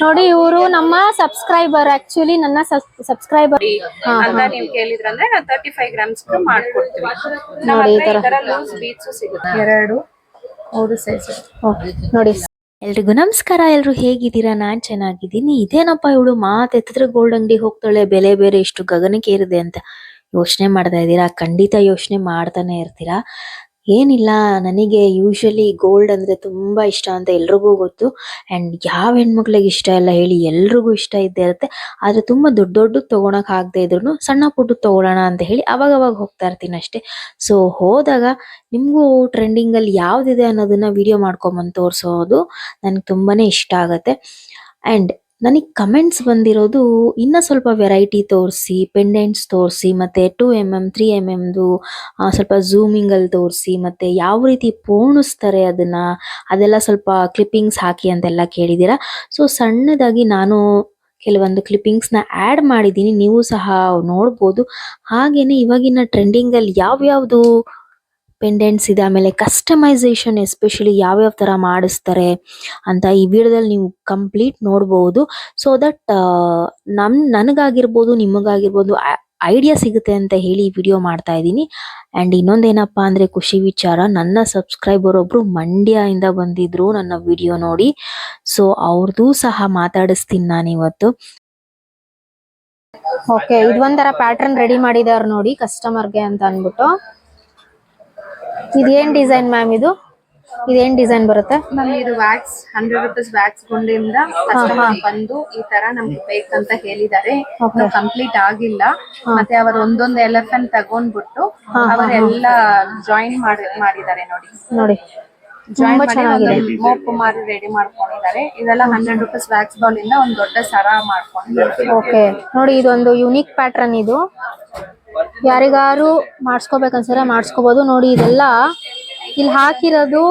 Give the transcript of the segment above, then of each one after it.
ನೋಡಿ ಇವರು ನಮ್ಮ ಸಬ್ಸ್ಕ್ರೈಬರ್ ಆಕ್ಚುಲಿ ನನ್ನ ಸಬ್ಸ್ಕ್ರೈಬರ್ ಅಂತ ನೀವು ಕೇಳಿದ್ರಂದ್ರೆ ನಾವು ತರ್ಟಿ ಫೈವ್ ಗ್ರಾಮ್ಸ್ ಮಾಡ್ಕೊಡ್ತೀವಿ. ನೋಡಿ ಈ ತರ. ಲೂಸ್ ಬೀಟ್ಸ್ ಸಿಗುತ್ತೆ. ಎರಡು ಮೂರು ಸೈಜ್ ನೋಡಿ. ಎಲ್ರಿಗೂ ನಮಸ್ಕಾರ ಎಲ್ರು ಹೇಗಿದ್ದೀರಾ? ನಾನ್ ಚೆನ್ನಾಗಿದ್ದೀನಿ. ಇದೇನಪ್ಪ ಇವಳು ಮಾತ್ ಎತ್ತಿದ್ರೆ ಗೋಲ್ಡ್ ಅಂಗಡಿ ಹೋಗ್ತಾಳೆ ಬೆಲೆ ಬೇರೆ ಇಷ್ಟು ಗಗನಕ್ಕೆ ಏರಿದೆ ಅಂತ ಯೋಚನೆ ಮಾಡ್ತಾ ಇದ್ದೀರಾ? ಖಂಡಿತ ಯೋಚನೆ ಮಾಡ್ತಾನೆ ಇರ್ತೀರಾ? ಏನಿಲ್ಲ, ನನಗೆ ಯೂಶಲಿ ಗೋಲ್ಡ್ ಅಂದ್ರೆ ತುಂಬಾ ಇಷ್ಟ ಅಂತ ಎಲ್ರಿಗೂ ಗೊತ್ತು. ಅಂಡ್ ಯಾವ ಹೆಣ್ಮಕ್ಳಿಗೆ ಇಷ್ಟ ಇಲ್ಲ ಹೇಳಿ ಎಲ್ರಿಗೂ ಇಷ್ಟ ಇದ್ದೇ ಇರುತ್ತೆ. ಆದ್ರೆ ತುಂಬಾ ದೊಡ್ಡ ದೊಡ್ಡ ತೊಗೊಳಕ್ಕೆ ಆಗದೆ ಇದ್ರೂ ಸಣ್ಣ ಪುಟ್ಟು ತೊಗೊಳೋಣ ಅಂತ ಹೇಳಿ ಅವಾಗ ಅವಾಗ ಹೋಗ್ತಾ ಇರ್ತೀನಿ ಅಷ್ಟೇ. ಸೊ ಹೋದಾಗ ನಿಮಗೂ ಟ್ರೆಂಡಿಂಗ್ ಅಲ್ಲಿ ಅನ್ನೋದನ್ನು ವಿಡಿಯೋ ಮಾಡ್ಕೊಂಬಂದು ತೋರಿಸೋದು ನನಗೆ ತುಂಬಾನೇ ಇಷ್ಟ ಆಗುತ್ತೆ. ಅಂಡ್ ನನಗೆ ಕಮೆಂಟ್ಸ್ ಬಂದಿರೋದು ಇನ್ನ ಸ್ವಲ್ಪ ವೆರೈಟಿ ತೋರಿಸಿ ಪೆಂಡೆಂಟ್ಸ್ ತೋರಿಸಿ, ಮತ್ತೆ two M M three M ಎಮ್ದು ಸ್ವಲ್ಪ ಝೂಮಿಂಗ್ ಅಲ್ಲಿ ತೋರಿಸಿ, ಮತ್ತೆ ಯಾವ ರೀತಿ ಪೋಣಿಸ್ತಾರೆ ಅದನ್ನ, ಅದೆಲ್ಲ ಸ್ವಲ್ಪ ಕ್ಲಿಪ್ಪಿಂಗ್ಸ್ ಹಾಕಿ ಅಂತೆಲ್ಲ ಕೇಳಿದ್ದೀರಾ ಸೊ ಸಣ್ಣದಾಗಿ ನಾನು ಕೆಲವೊಂದು ಕ್ಲಿಪ್ಪಿಂಗ್ಸ್ನ ಆಡ್ ಮಾಡಿದ್ದೀನಿ, ನೀವು ಸಹ ನೋಡ್ಬೋದು. ಹಾಗೆಯೇ ಇವಾಗಿನ ಟ್ರೆಂಡಿಂಗ್ ಅಲ್ಲಿ ಯಾವ್ಯಾವ್ದು ಪೆಂಡೆಂಟ್ಸ್ ಇದೆ. ಆಮೇಲೆ ಕಸ್ಟಮೈಸೇಷನ್ ಎಸ್ಪೆಷಲಿ ಯಾವ್ಯಾವ ತರ ಮಾಡಿಸ್ತಾರೆ ಅಂತ ಈ ವಿಡಿಯೋದಲ್ಲಿ ನೀವು ಕಂಪ್ಲೀಟ್ ನೋಡ್ಬೋದು. ಸೊ ದಟ್ ನಮ್, ನನಗಾಗಿರ್ಬೋದು, ನಿಮಗಾಗಿರ್ಬೋದು ಐಡಿಯಾ ಸಿಗುತ್ತೆ ಅಂತ ಹೇಳಿ ಈ ವಿಡಿಯೋ ಮಾಡ್ತಾ ಇದ್ದೀನಿ. ಅಂಡ್ ಇನ್ನೊಂದೇನಪ್ಪಾ ಅಂದ್ರೆ ಖುಷಿ ವಿಚಾರ, ನನ್ನ ಸಬ್ಸ್ಕ್ರೈಬರ್ ಒಬ್ರು ಮಂಡ್ಯ ಇಂದ ಬಂದಿದ್ರು ನನ್ನ ವಿಡಿಯೋ ನೋಡಿ. ಸೊ ಅವ್ರದ್ದು ಸಹ ಮಾತಾಡಿಸ್ತೀನಿ ನಾನು ಇವತ್ತು. ಓಕೆ ಇದೊಂಥರ ಪ್ಯಾಟರ್ನ್ ರೆಡಿ ಮಾಡಿದಾರೆ ನೋಡಿ ಕಸ್ಟಮರ್ಗೆ ಅಂತ ಅನ್ಬಿಟ್ಟು ಇದೇನ್ ಡಿಸೈನ್ ಮ್ಯಾಮ್ ಇದು? ಇದೇನ್ ಡಿಸೈನ್ ಬರುತ್ತೆ? ಮ್ಯಾಮ್ ಇದು ವ್ಯಾಕ್ಸ್ ಹಂಡ್ರೆಡ್ ರುಪೀಸ್ ವ್ಯಾಕ್ಸ್ ಗುಂಡಿಂದ ಕಸ್ಟಮರ್ ಬಂದು ಈ ತರ ನಮ್ಗೆ ಬೇಕಂತ ಹೇಳಿದ್ದಾರೆ. ಕಂಪ್ಲೀಟ್ ಆಗಿಲ್ಲ. ಮತ್ತೆ ಅವರು ಒಂದೊಂದು ಎಲೆಫೆಂಟ್ ತಗೊಂಡ್ಬಿಟ್ಟು ಅವರೆಲ್ಲ ಜಾಯಿನ್ ಮಾಡಿ ಮಾಡಿದ್ದಾರೆ ನೋಡಿ. ನೋಡಿ. ಜಾಯಿನ್ ಮಾಡಿ ಮೋಪು ರೆಡಿ ಮಾಡ್ಕೊಂಡಿದ್ದಾರೆ. ಇದೆಲ್ಲ ಹಂಡ್ರೆಡ್ ರುಪೀಸ್ ವ್ಯಾಕ್ಸ್ ಬಾಲ್ ಇಂದ ಒಂದ್ ದೊಡ್ಡ ಸರ ಮಾಡ್ಕೊಂಡಿದ್ದಾರೆ. ಓಕೆ ನೋಡಿ ಇದೊಂದು ಯುನಿಕ್ ಪ್ಯಾಟರ್ನ್ ಇದು. ಯಾರಿಗಾರು ಮಾಡಿಸ್ಕೋಬೇಕನ್ಸರೆ ಮಾಡ್ಸ್ಕೋಬಹುದು ನೋಡಿ ಇದೆಲ್ಲ ಇಲ್ಲಿ ಹಾಕಿರೋದು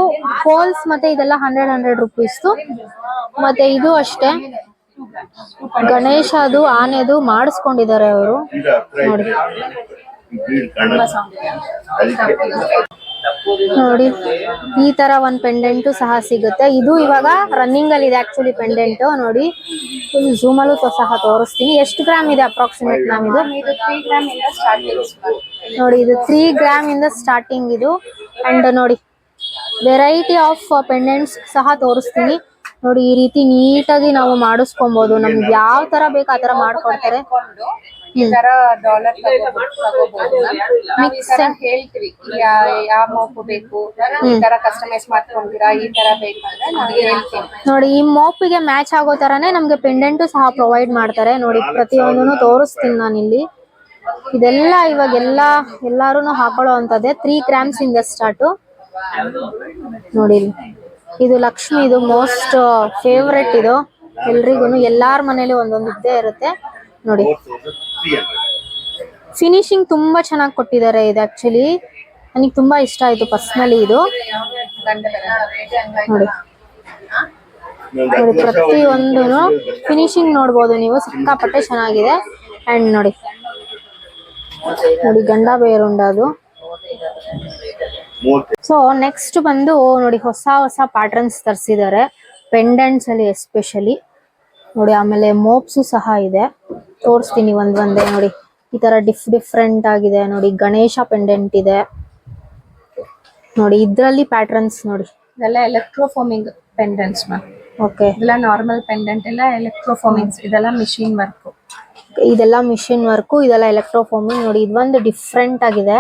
ಫೋಲ್ಸ್ ಮತ್ತೆ ಇದೆಲ್ಲ ಹಂಡ್ರೆಡ್ ಹಂಡ್ರೆಡ್ ರುಪೀಸ್ದು. ಮತ್ತೆ ಇದು ಅಷ್ಟೇ. ಗಣೇಶದು ಆನೆದು ಮಾಡಿಸ್ಕೊಂಡಿದ್ದಾರೆ ಅವರು. ನೋಡಿ. ನೋಡಿ ಈ ತರ ಒಂದ್ ಪೆಂಡೆಂಟು ಸಹ ಸಿಗುತ್ತೆ. ಇದು ಇವಾಗ ರನ್ನಿಂಗ್ ಅಲ್ಲಿ ಇದೆ ಆಕ್ಚುಲಿ ಪೆಂಡೆಂಟ್ ನೋಡಿ ಝೂಮ್ ಅಲ್ಲೂ ಸಹ ತೋರಿಸ್ತೀನಿ. ಎಷ್ಟು ಗ್ರಾಮ್ ಇದೆ ಅಪ್ರಾಕ್ಸಿಮೇಟ್ ಮ್ಯಾಮ್ ಇದು ನೋಡಿ ಇದು ತ್ರೀ ಗ್ರಾಮ್ ಇಂದ ಸ್ಟಾರ್ಟಿಂಗ್ ಇದು. ಅಂಡ್ ನೋಡಿ ವೆರೈಟಿ ಆಫ್ ಪೆಂಡೆಂಟ್ಸ್ ಸಹ ತೋರಿಸ್ತೀನಿ. ನೋಡಿ ಈ ರೀತಿ ನೀಟಾಗಿ ನಾವು ಮಾಡಿಸ್ಕೊಬಹುದು ನಮ್ಗೆ ಯಾವ ತರ ಬೇಕು ಆ ತರ ಮಾಡ್ಕೊಡ್ತಾರೆ. ಈ ತರ ಡಾಲರ್ ತಗೋಬಹುದು ನಾವು ಈ ತರ ಹೇಳ್ತೀವಿ ಯಾವ ಮೋಪು ಬೇಕು ಈ ತರ ಕಸ್ಟಮೈಸ್ ಮಾಡ್ಕೊಂಡಿರಾ ಈ ತರ ಬೇಕಂದ್ರೆ ನಾವು ಹೇಳ್ತೀವಿ. ನೋಡಿ ಈ ಮೋಪಿಗೆ ಮ್ಯಾಚ್ ಆಗೋ ತರಾನೇ ನಮ್ಗೆ ಪೆಂಡೆಂಟ್ ಸಹ ಪ್ರೊವೈಡ್ ಮಾಡ್ತಾರೆ. ನೋಡಿ ಪ್ರತಿಯೊಂದನ್ನು ತೋರಿಸ್ತೀನಿ ನಾನು ಇಲ್ಲಿ. ಇದೆಲ್ಲ ಇವಾಗ ಎಲ್ಲ ಎಲ್ಲಾರು ಹಾಕೊಳ್ಳೋ ಅಂತದ್ದೇ ತ್ರೀ ಗ್ರಾಮ್ಸ್ ಇಂದ ಸ್ಟಾರ್ಟ್ ನೋಡಿ ಇದು ಲಕ್ಷ್ಮಿ ಇದು ಮೋಸ್ಟ್ ಫೇವ್ರೆಟ್ ಇದು. ಎಲ್ರಿಗೂ ಎಲ್ಲಾರ ಮನೇಲಿ ಒಂದೊಂದು ಇದ್ದೇ ಇರುತ್ತೆ. ನೋಡಿ. ಫಿನಿಶಿಂಗ್ ತುಂಬಾ ಚೆನ್ನಾಗಿ ಕೊಟ್ಟಿದ್ದಾರೆ ಇದು ಆಕ್ಚುಲಿ ನನಗೆ ತುಂಬಾ ಇಷ್ಟ ಆಯ್ತು ಪರ್ಸ್ನಲಿ ಇದು. ನೋಡಿ. ಪ್ರತಿ ಪ್ರತಿಯೊಂದು ಫಿನಿಶಿಂಗ್ ನೋಡ್ಬೋದು ನೀವು. ಸಿಕ್ಕಾಪಟ್ಟೆ ಚೆನ್ನಾಗಿದೆ. ಅಂಡ್ ನೋಡಿ. ನೋಡಿ ಗಂಡ ಬೇರುಂಡ ಅದು ಸೊ ನೆಕ್ಸ್ಟ್ ಬಂದು ನೋಡಿ ಹೊಸ ಹೊಸ ಪ್ಯಾಟರ್ನ್ಸ್ ತರಿಸಿದ್ದಾರೆ. ಪೆಂಡೆಂಟ್ಸ್ ಅಲ್ಲಿ ಎಸ್ಪೆಷಲಿ ನೋಡಿ ಆಮೇಲೆ ಮೋಪ್ಸು ಸಹ ಇದೆ. ತೋರಿಸ್ತೀನಿ ಒಂದ್ ಒಂದೇ ನೋಡಿ. ಈ ತರ ಡಿಫ್ ಡಿಫ್ರೆಂಟ್ ಆಗಿದೆ ನೋಡಿ. ಗಣೇಶ ಪೆಂಡೆಂಟ್ ಇದೆ. ನೋಡಿ ಇದ್ರಲ್ಲಿ ಪ್ಯಾಟರ್ನ್ಸ್ ನೋಡಿ. ಇದೆಲ್ಲ ಎಲೆಕ್ಟ್ರೋಫಾರ್ಮಿಂಗ್ ಪೆಂಡೆಂಟ್ಸ್ ಮ್ಯಾಮ್. ಓಕೆ ಇದೆಲ್ಲ ನಾರ್ಮಲ್ ಪೆಂಡೆಂಟ್ ಎಲ್ಲ ಎಲೆಕ್ಟ್ರೋಫೋಮಿಂಗ್ಸ್ ಇದೆಲ್ಲ ಮಿಷಿನ್ ವರ್ಕ್ ಇದೆಲ್ಲ ಮಿಷಿನ್ ವರ್ಕ್ ಇದೆಲ್ಲ ಎಲೆಕ್ಟ್ರೋಫಾರ್ಮಿಂಗ್ ನೋಡಿ. ಇದೊಂದು ಡಿಫ್ರೆಂಟ್ ಆಗಿದೆ.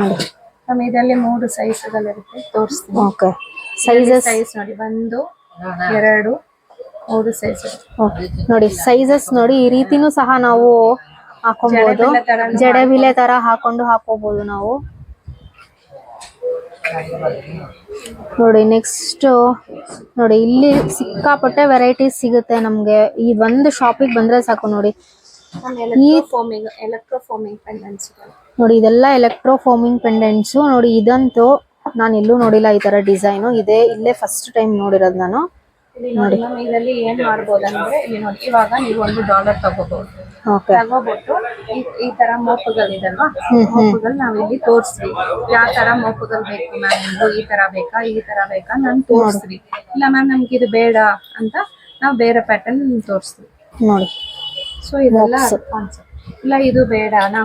ನೋಡಿ. ಮ್ಯಾಮ್ ಇದರಲ್ಲಿ ಮೂರು ಸೈಜ್ ಇರುತ್ತೆ ತೋರಿಸ್ತೀನಿ. ಓಕೆ ಸೈಜಸ್ ಸೈಜ್ ನೋಡಿ. ಒಂದು ಎರಡು ಮೂರು ಸೈಜ್ ನೋಡಿ ಸೈಜಸ್ ನೋಡಿ ಈ ರೀತಿನೂ ಸಹ ನಾವು ಹಾಕೊಬಹುದು ಜಡೆಬಿಲೆ ಬಿಲೆ ತರ ಹಾಕೊಂಡು ಹಾಕೋಬಹುದು ನಾವು. ನೋಡಿ ನೆಕ್ಸ್ಟ್ ನೋಡಿ ಇಲ್ಲಿ ಸಿಕ್ಕಾಪಟ್ಟೆ ವೆರೈಟೀಸ್ ಸಿಗುತ್ತೆ ನಮ್ಗೆ. ಈ ಒಂದು ಶಾಪಿಗೆ ಬಂದ್ರೆ ಸಾಕು ನೋಡಿ. ಎಲೆಕ್ಟ್ರೋಫೋಮಿಂಗ್ ಪೆಂಡೆಂಟ್ಸ್ ನೋಡಿ ಇದೆಲ್ಲ ಎಲೆಕ್ಟ್ರೋ ಫೋಮಿಂಗ್ ಪೆಂಡೆಂಟ್ಸ್ ನೋಡಿ ಇದಂತೂ ನಾನು ಎಲ್ಲೂ ನೋಡಿಲ್ಲ ಈ ತರ ಡಿಸೈನ್ ಇದೆ ಇಲ್ಲೇ ಫಸ್ಟ್ ಟೈಮ್ ನೋಡಿರೋದು ನಾನು. ನೋಡಿ ಮ್ಯಾಮ್ ಇದರಲ್ಲಿ ಏನ್ ಮಾಡ್ಬೋದಂದ್ರೆ ಇಲ್ಲಿ ನೋಡಿ ಇವಾಗ ನೀವು ಒಂದು ಡಾಲರ್ ತಗೋಬಹುದು ಓಕೆ. ತಗೋಬಿಟ್ಟು ಈ- ಈ ತರ ಮೋಪುಗಳಿದಲ್ವಾ ಮೋಪುಗಳು ನಾವ್ ಇಲ್ಲಿ ತೋರಿಸ್ರಿ. ಯಾವ ತರ ಮೋಪುಗಳು ಬೇಕು ಮ್ಯಾಮ್ ನಿಮ್ದು ಈ ತರ ಬೇಕಾ ಈ ತರ ಬೇಕಾ ನಾನು ತೋರಿಸ್ರಿ. ಇಲ್ಲ ಮ್ಯಾಮ್ ನಮ್ಗೆ ಇದು ಬೇಡ ಅಂತ ನಾವು ಬೇರೆ ಪ್ಯಾಟರ್ನ್ ತೋರಿಸ್ತೀವಿ. ನೋಡಿ. ಸೊ ಇದೆಲ್ಲ. ಕಾನ್ಸೆಪ್ಟ್ ಇಲ್ಲ ಇದು ಬೇಡನಾ?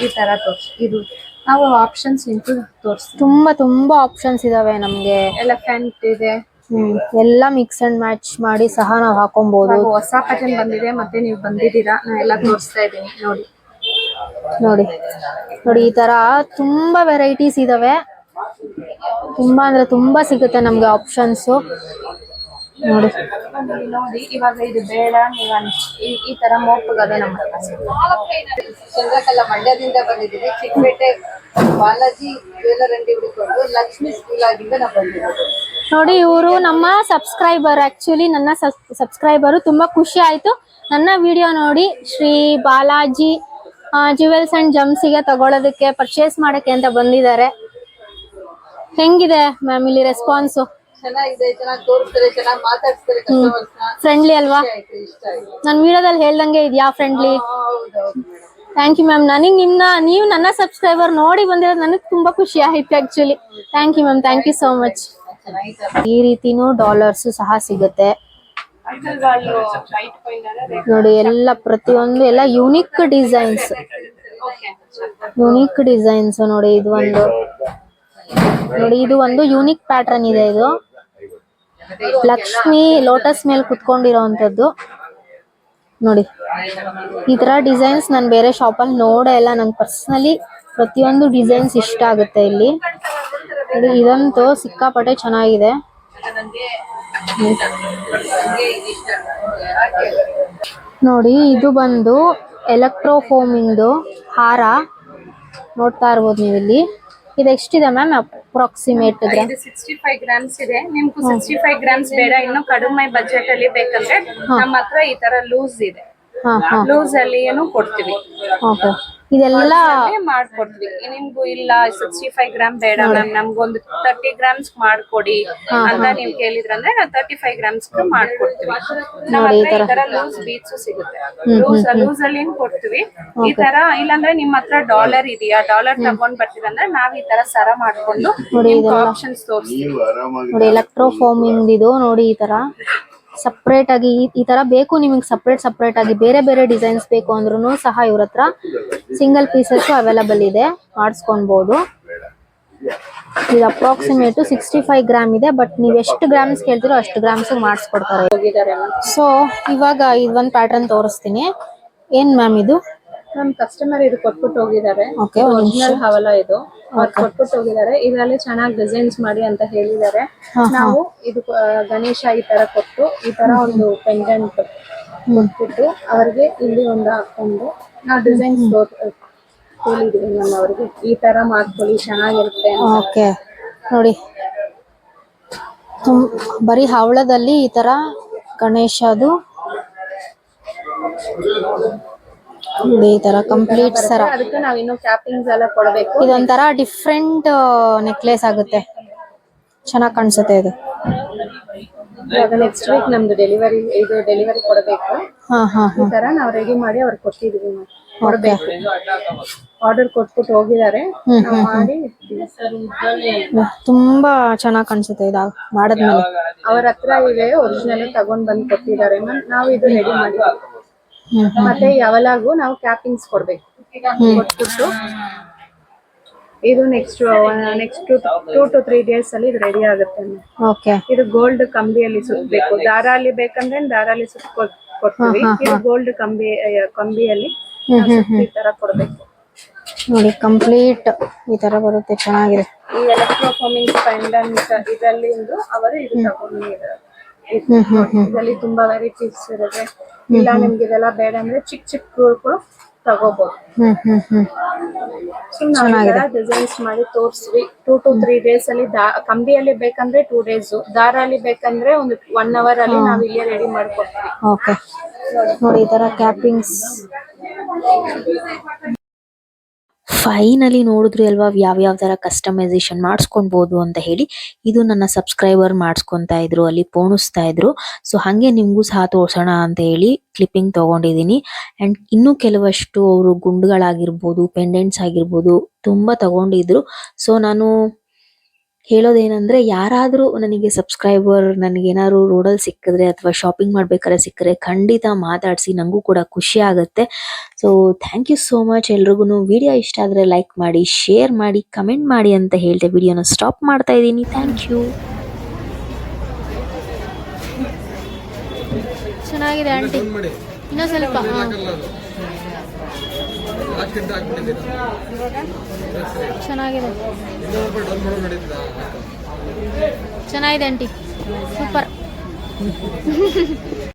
ಈ ತರ ತೋರ್ಸ್ ಇದು ನಾವು ಆಪ್ಷನ್ಸ್ ನಿಂತು ತೋರಿಸ್ತೀವಿ. ತುಂಬಾ ತುಂಬಾ ಆಪ್ಷನ್ಸ್ ಇದಾವೆ ನಮ್ಗೆ. ಎಲೆಫೆಂಟ್ ಇದೆ. ಹ್ಮ್. ಎಲ್ಲ ಮಿಕ್ಸ್ ಅಂಡ್ ಮ್ಯಾಚ್ ಮಾಡಿ ಸಹ ನಾವು ಹಾಕೊಬಹುದು ಇವಾಗ ಹೊಸ ಪ್ಯಾಟರ್ನ್ ಬಂದಿದೆ ಮತ್ತೆ ನೀವು ಬಂದಿದ್ದೀರಾ? ನಾ ಎಲ್ಲ ತೋರಿಸ್ತಾ ಇದ್ದೀನಿ ನೋಡಿ. ನೋಡಿ. ನೋಡಿ ಈ ತರ ತುಂಬಾ ವೆರೈಟೀಸ್ ಇದಾವೆ. ತುಂಬಾ ಅಂದ್ರೆ ತುಂಬಾ ಸಿಗುತ್ತೆ ನಮ್ಗೆ ಆಪ್ಷನ್ಸ್ ನೋಡಿ. ನೋಡಿ, ನೋಡಿ ಇವಾಗ ಇದು ಬೇಡ ನೀವು ಈ ಈ ತರ ಮೋಪಗದೆ ನಮ್ಮ ಚಂದ್ರಕಲಾ ಮಂಡ್ಯದಿಂದ ಬಂದಿದ್ದೀವಿ. ಚಿಕ್ಕಪೇಟೆ ಬಾಲಾಜಿ ಜ್ಯುವೆಲ್ಲರ್ ಅಂಗಡಿ ಹುಡುಕೊಂಡು ಲಕ್ಷ್ಮಿ ಸ್ಕೂಲ್ ಆಗಿಂದ ನಾವು ಬಂದಿರೋದು. ನೋಡಿ ಇವರು ನಮ್ಮ ಸಬ್ಸ್ಕ್ರೈಬರ್ ಆಕ್ಚುಲಿ ನನ್ನ ಸಬ್ಸ್ಕ್ರೈಬರು ತುಂಬಾ ಖುಷಿ ಆಯ್ತು. ನನ್ನ ವಿಡಿಯೋ ನೋಡಿ ಶ್ರೀ ಬಾಲಾಜಿ ಜುವೆಲ್ಸ್ ಅಂಡ್ ಜಮ್ಸಿಗೆ ತಗೊಳ್ಳೋದಕ್ಕೆ ಪರ್ಚೇಸ್ ಮಾಡಕ್ಕೆ ಅಂತ ಬಂದಿದ್ದಾರೆ. ಹೆಂಗಿದೆ ಮ್ಯಾಮ್ ಇಲ್ಲಿ ರೆಸ್ಪಾನ್ಸು ಫ್ರೆಂಡ್ಲಿ ಅಲ್ವಾ? ನನ್ ನನ್ನ ವಿಡಿಯೋದಲ್ಲಿ ಹೇಳ್ದಂಗೆ ಇದೆಯಾ ಫ್ರೆಂಡ್ಲಿ ಥ್ಯಾಂಕ್ ಯು ಮ್ಯಾಮ್ ನನಗೆ ನಿಮ್ಮ ನೀವು ನನ್ನ ಸಬ್ಸ್ಕ್ರೈಬರ್ ನೋಡಿ ಬಂದಿರೋದು ನನಗೆ ತುಂಬಾ ಖುಷಿ ಆಯ್ತು actually thank you ma'am thank you so much ಈ ರೀತಿನೂ ಡಾಲರ್ಸ್ ಸಹ ಸಿಗುತ್ತೆ. ನೋಡಿ, ಎಲ್ಲ ಪ್ರತಿಯೊಂದು, ಎಲ್ಲ ಯುನಿಕ್ ಡಿಸೈನ್ಸ್ ಯುನಿಕ್ ಡಿಸೈನ್ಸ್ ನೋಡಿ, ಇದು ಒಂದು. ನೋಡಿ, ಇದು ಒಂದು ಯುನಿಕ್ ಪ್ಯಾಟರ್ನ್ ಇದೆ ಇದು. ಲಕ್ಷ್ಮಿ ಲೋಟಸ್ ಮೇಲೆ ಕುತ್ಕೊಂಡಿರೋವಂಥದ್ದು ನೋಡಿ, ಈ ತರ ಡಿಸೈನ್ಸ್ ನಾನು ಬೇರೆ ಶಾಪ್ ಅಲ್ಲಿ ನೋಡೇ ಇಲ್ಲ. ನಂಗೆ ಪರ್ಸನಲಿ ಪ್ರತಿಯೊಂದು ಡಿಸೈನ್ಸ್ ಇಷ್ಟ ಆಗುತ್ತೆ ಇಲ್ಲಿ. ಇದಂತೂ ಸಿಕ್ಕಾಪಟ್ಟೆ ಚೆನ್ನಾಗಿದೆ. ನೋಡಿ ಇದು ಬಂದು ಎಲೆಕ್ಟ್ರೋಫೋಮಿಂದು ಹಾರ ನೋಡ್ತಾ ಇರ್ಬೋದು ನೀವು ಇಲ್ಲಿ ಇದು ಎಷ್ಟಿದೆ ಮ್ಯಾಮ್ ಅಪ್ರಾಕ್ಸಿಮೇಟ್ ಇದು ಸಿಕ್ಸ್ಟಿ ಫೈವ್ ಗ್ರಾಮ್ಸ್ ಇದೆ. ನಿಮ್ಗೂ ಸಿಕ್ಸ್ಟಿ ಫೈವ್ ಗ್ರಾಮ್ಸ್ ಬೇಡ. ಇನ್ನು ಕಡಿಮೆ ಬಜೆಟ್ ಅಲ್ಲಿ ಬೇಕಂದ್ರೆ ನಮ್ಮ ಹತ್ರ ಈ ತರ ಲೂಸ್ ಇದೆ. ಹಾ ಹಾ. ಲೂಸ್ ಅಲ್ಲಿ ಏನು ಕೊಡ್ತೀವಿ. ಓಕೆ. ಇದೆಲ್ಲ ಮಾಡ್ಕೊಡ್ತೀವಿ. ನಿಮ್ಗೂ ಇಲ್ಲ ಸಿಕ್ಸ್ಟಿ ಫೈವ್ ಗ್ರಾಮ್ ಬೇಡ ಮ್ಯಾಮ್ ನಮ್ಗೊಂದು ತರ್ಟಿ ಗ್ರಾಮ್ಸ್ ಮಾಡ್ಕೊಡಿ ಅಂತ ನೀವ್ ಕೇಳಿದ್ರಂದ್ರೆ ನಾವು ತರ್ಟಿ ಫೈವ್ ಗ್ರಾಮ್ಸ್ ಮಾಡ್ಕೊಡ್ತೀವಿ. ನಮ್ಮ ಹತ್ರ ಈ ತರ. ಲೂಸ್ ಬೀಟ್ಸ್ ಸಿಗುತ್ತೆ. ಲೂಸ್ ಲೂಸ್ ಅಲ್ಲಿ ಏನ್ ಕೊಡ್ತೀವಿ. ಈ ತರ ಇಲ್ಲಾಂದ್ರೆ ನಿಮ್ ಹತ್ರ ಡಾಲರ್ ಇದೆಯಾ? ಡಾಲರ್ ತಗೊಂಡ್ ಬರ್ತೀರಂದ್ರೆ ನಾವ್ ಈ ತರ ಸರ ಮಾಡ್ಕೊಂಡು ಆಪ್ಷನ್ಸ್ ತೋರಿಸ್ತೀವಿ. ನೋಡಿ ಎಲೆಕ್ಟ್ರೋ ಫೋಮಿಂಗ್ ಇದು ನೋಡಿ ಈ ತರ. ಸಪ್ರೇಟ್ ಆಗಿ ಈ- ತರ ಬೇಕು ನಿಮಗೆ ಸಪ್ರೇಟ್ ಸಪ್ರೇಟ್ ಆಗಿ ಬೇರೆ ಬೇರೆ ಡಿಸೈನ್ಸ್ ಬೇಕು ಅಂದ್ರೂ ಸಹ ಇವ್ರ ಹತ್ರ ಸಿಂಗಲ್ ಪೀಸಸ್ ಅವೈಲಬಲ್ ಇದೆ. ಮಾಡಿಸ್ಕೊಬಹುದು ಇದು ಅಪ್ರಾಕ್ಸಿಮೇಟ್ ಸಿಕ್ಸ್ಟಿ ಫೈವ್ ಗ್ರಾಮ್ ಇದೆ ಬಟ್ ನೀವು ಎಷ್ಟು ಗ್ರಾಮ್ಸ್ ಕೇಳ್ತೀರೋ ಅಷ್ಟು ಗ್ರಾಮ್ಸ್ ಮಾಡಿಸ್ಕೊಡ್ತಾರೆ. ಸೊ ಇವಾಗ ಇದೊಂದು ಪ್ಯಾಟರ್ನ್ ತೋರಿಸ್ತೀನಿ. ಏನ್ ಮ್ಯಾಮ್ ಇದು? ನಮ್ ಕಸ್ಟಮರ್ ಇದು ಕೊಟ್ಬಿಟ್ಟು ಹೋಗಿದ್ದಾರೆ. ಒರಿಜಿನಲ್ ಹವಲ ಇದು. ಅವ್ರು ಕೊಟ್ಬಿಟ್ಟು ಹೋಗಿದ್ದಾರೆ. ಇದರಲ್ಲಿ ಚೆನ್ನಾಗಿ ಡಿಸೈನ್ಸ್ ಮಾಡಿ ಅಂತ ಹೇಳಿದ್ದಾರೆ. ನಾವು ಇದು ಆ, ಗಣೇಶ ಈ ತರ ಕೊಟ್ಟು ಈ ತರ ಒಂದು ಪೆಂಡೆಂಟ್ ಮುಟ್ಬಿಟ್ಟು ಅವ್ರಿಗೆ ಇಲ್ಲಿ ಒಂದು ಹಾಕೊಂಡು ನಾವು ಡಿಸೈನ್ಸ್ ಹೇಳಿದೀವಿ ನಾನು ಅವ್ರಿಗೆ. ಈ ತರ ಮಾಡ್ಕೊಳ್ಳಿ ಚೆನ್ನಾಗಿರುತ್ತೆ ಅಂತ. ಓಕೆ ನೋಡಿ. ಬರೀ ಹವಳದಲ್ಲಿ ಈ ತರ ಗಣೇಶದು. ನೋಡಿ ಈ ತರ ಕಂಪ್ಲೀಟ್ ಸರ. ಅದಕ್ಕೆ ನಾವ್ ಇನ್ನು ಕ್ಯಾಪಿಂಗ್ಸ್ ಎಲ್ಲ ಕೊಡ್ಬೇಕು. ಇದೊಂಥರ ಡಿಫ್ರೆಂಟ್ ನೆಕ್ಲೆಸ್ ಆಗುತ್ತೆ. ಚೆನ್ನಾಗಿ ಕಾಣಿಸುತ್ತೆ ಇದು. ಇವಾಗ ನೆಕ್ಸ್ಟ್ ವೀಕ್ ನಮ್ದು ಡೆಲಿವರಿ ಇದು ಡೆಲಿವರಿ ಕೊಡಬೇಕು. ಹಾ ಹಾ ಈ ತರ ನಾವ್ ರೆಡಿ ಮಾಡಿ ಅವ್ರಿಗೆ ಕೊಟ್ಟಿದೀವಿ. ಕೊಡ್ಬೇಕು. ಆರ್ಡರ್ ಕೊಟ್ಬಿಟ್ಟು ಹೋಗಿದ್ದಾರೆ. ನಾವ್ ಮಾಡಿ ತುಂಬಾ ಚೆನ್ನಾಗಿ ಕಾಣಿಸುತ್ತೆ ಇದು ಮಾಡಿದ್ಮೇಲೆ. ಅವ್ರ ಹತ್ರ ಇದೆ ಒರಿಜಿನಲ್ ತಗೊಂಡ್ ಬಂದ್ ಕೊಟ್ಟಿದ್ದಾರೆ. ನಾವು ಇದು ರೆಡಿ ಮಾಡಿ ಮತ್ತೆ ಯಾವಾಗೂ ನಾವು ಕ್ಯಾಪಿಂಗ್ಸ್ ಕೊಡ್ಬೇಕು. ಕೊಟ್ಬಿಟ್ಟು ಇದು next next two to three days ಅಲ್ಲಿ ಇದು ರೆಡಿ ಆಗುತ್ತೆ. ಓಕೆ ಇದು ಗೋಲ್ಡ್ ಕಂಬಿಯಲ್ಲಿ ಸುತ್ತಬೇಕು ದಾರ ಅಲ್ಲಿ ಬೇಕಂದ್ರೆ ದಾರಾಲಿ ಸುತ್ತ ಕೊಡ್ತೀವಿ. ಇದು ಗೋಲ್ಡ್ ಕಂಬಿ ಕಂಬಿಯಲ್ಲಿ ಈ ತರ ಕೊಡ್ಬೇಕು. ನೋಡಿ ಕಂಪ್ಲೀಟ್ ಈ ತರ ಬರುತ್ತೆ ಚೆನ್ನಾಗಿದೆ. ಈ ಎಲೆಕ್ಟ್ರೋಫಾರ್ಮಿಂಗ್ ಪೆಂಡನ್ ಇದರಲ್ಲಿ ಅವರು ಇದು ತಗೊಂಡಿದ್ದಾರೆ ಇದರಲ್ಲಿ ತುಂಬಾ ವೆರೈಟೀಸ್ ಇರುತ್ತೆ. ಇಲ್ಲ ನಿಮ್ಗೆ ಇದೆಲ್ಲ ಬೇಡ ಅಂದ್ರೆ ಚಿಕ್ಕ ಚಿಕ್ಕ ಕೂಡ ತಗೋಬಹುದು ಹ್ಮ್ ಡಿಸೈನ್ಸ್ ಮಾಡಿ ತೋರಿಸ್ವಿ. ಟೂ ಟು ತ್ರೀ ಡೇಸ್ ಅಲ್ಲಿ ಕಂಬಿಯಲ್ಲಿ ಬೇಕಂದ್ರೆ ಟೂ ಡೇಸ್ ದಾರ ಅಲ್ಲಿ ಬೇಕಂದ್ರೆ ಒಂದು ಒನ್ ಅವರ್ ಅಲ್ಲಿ ನಾವು ಇಲ್ಲೇ ರೆಡಿ ಮಾಡ್ಕೊಡ್ತೀವಿ. ಓಕೆ ನೋಡಿ ಈ ತರ ಕ್ಯಾಪಿಂಗ್ಸ್ ಫೈನಲಿ ನೋಡಿದ್ರು ಅಲ್ವಾ ಯಾವ್ಯಾವ ತರ ಕಸ್ಟಮೈಸೇಷನ್ ಮಾಡಿಸ್ಕೊಳ್ಬೋದು ಅಂತ ಹೇಳಿ, ಇದು ನನ್ನ ಸಬ್ಸ್ಕ್ರೈಬರ್ ಮಾಡಿಸ್ಕೊತಾ ಇದ್ರು, ಅಲ್ಲಿ ಪೋಣಿಸ್ತಾ ಇದ್ರು. ಸೊ ಹಾಗೆ ನಿಮಗೂ ಸಹ ತೋರ್ಸೋಣ ಅಂತ ಹೇಳಿ ಕ್ಲಿಪ್ಪಿಂಗ್ ತೊಗೊಂಡಿದ್ದೀನಿ ಅಂಡ್ ಇನ್ನೂ ಕೆಲವಷ್ಟು ಅವರು ಗುಂಡುಗಳಾಗಿರ್ಬೋದು ಪೆಂಡೆಂಟ್ಸ್ ಆಗಿರ್ಬೋದು, ತುಂಬಾ ತಗೊಂಡಿದ್ರು. ಸೊ ನಾನು ಹೇಳೋದೇನಂದ್ರೆ ಯಾರಾದರೂ ನನಗೆ ಸಬ್ಸ್ಕ್ರೈಬರ್ ನನಗೇನಾದ್ರು ರೋಡಲ್ಲಿ ಸಿಕ್ಕಿದ್ರೆ ಅಥವಾ ಶಾಪಿಂಗ್ ಮಾಡ್ಬೇಕಾದ್ರೆ ಸಿಕ್ಕರೆ ಖಂಡಿತ ಮಾತಾಡಿಸಿ ನನಗೂ ಕೂಡ ಖುಷಿ ಆಗುತ್ತೆ. So thank you so much ಎಲ್ರಿಗೂ ವಿಡಿಯೋ ಇಷ್ಟ ಆದರೆ ಲೈಕ್ ಮಾಡಿ ಶೇರ್ ಮಾಡಿ ಕಮೆಂಟ್ ಮಾಡಿ ಅಂತ ಹೇಳ್ದೆ ವಿಡಿಯೋನ ಸ್ಟಾಪ್ ಮಾಡ್ತಾ ಇದ್ದೀನಿ. ಥ್ಯಾಂಕ್ ಯು ಚೆನ್ನಾಗಿದೆ, ಆಂಟಿ. ಇನ್ನೂ ಸ್ವಲ್ಪ. ಚೆನ್ನಾಗಿದೆ. ಚೆನ್ನಾಗಿದೆ ಆಂಟಿ. ಸೂಪರ್.